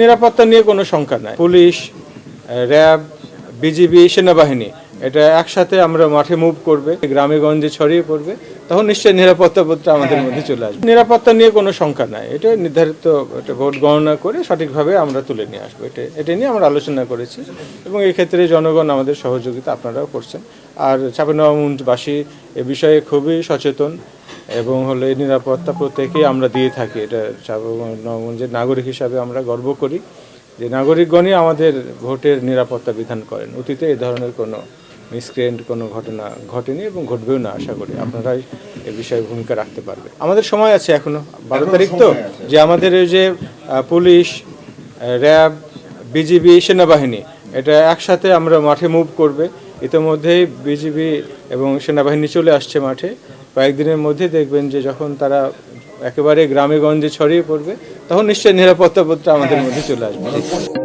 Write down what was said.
নিরাপত্তা নিয়ে কোনো শঙ্কা নাই। পুলিশ র্যাব বিজিবি সেনাবাহিনী এটা একসাথে আমরা মাঠে মুভ করবে গ্রামে গঞ্জে ছড়িয়ে পড়বে তখন নিশ্চয়ই নিরাপত্তা বোধটা আমাদের মধ্যে চলে আসবে। নিরাপত্তা নিয়ে কোনো শঙ্কা নাই। এটা নির্ধারিত একটা ভোট গণনা করে সঠিকভাবে আমরা তুলে নিয়ে আসব। এটা এটা নিয়ে আমরা আলোচনা করেছি এবং এই ক্ষেত্রে জনগণ আমাদের সহযোগিতা আপনারাও করছেন। আর চাপেনবাসী এ বিষয়ে খুবই সচেতন। এবং হলো এই নিরাপত্তা প্রত্যেকেই আমরা দিয়ে থাকি। এটা নবগঞ্জের নাগরিক হিসাবে আমরা গর্ব করি যে নাগরিকগণই আমাদের ভোটের নিরাপত্তা বিধান করেন। অতীতে এই ধরনের কোনো মিসক্রিয়েন্ট কোনো ঘটনা ঘটেনি এবং ঘটবেও না আশা করি। আপনারাই এ বিষয়ে ভূমিকা রাখতে পারবে আমাদের সময় আছে এখনও। বারো তারিখ তো? যে আমাদের এই যে পুলিশ র্যাব বিজিবি সেনাবাহিনী এটা একসাথে আমরা মাঠে মুভ করবে। ইতিমধ্যেই বিজিবি এবং সেনাবাহিনী চলে আসছে মাঠে। কয়েকদিনের মধ্যে দেখবেন যে যখন তারা একেবারে গ্রামে গঞ্জে ছড়িয়ে পড়বে তখন নিশ্চয়ই নিরাপত্তা বোধটা আমাদের মধ্যে চলে আসবে।